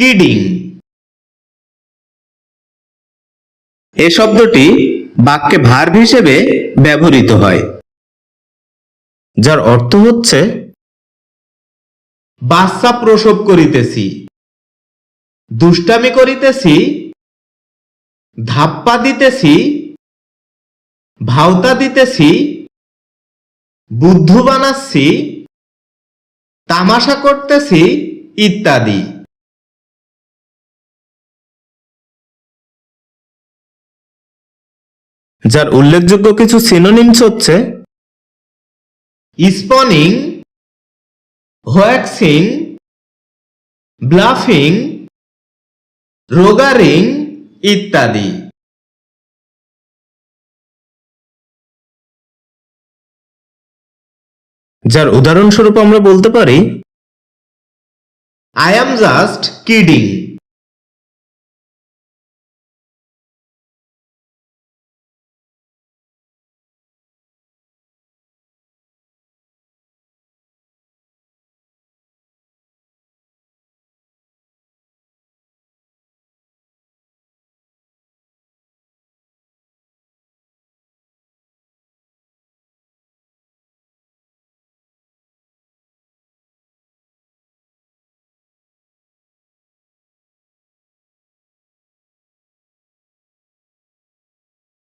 Kidding. এ শব্দটি বাক্যে verb হিসেবে ব্যবহৃত হয়, যার অর্থ হচ্ছে, বাচ্চা প্রসব করিতেছি, দুষ্টামি করিতেছি, ধাপ্পা দিতেছি, ভাওতা দিতেছি, বুদ্ধু বানাচ্ছি, তামাশা করতেছি, ইত্যাদি। যার উল্লেখযোগ্য কিছু সিনোনিমস হচ্ছে স্পনিং হোয়াক্সিং ব্লাফিং রোগারিং ইত্যাদি। যার উদাহরণস্বরূপ আমরা বলতে পারি আই অ্যাম জাস্ট কিডিং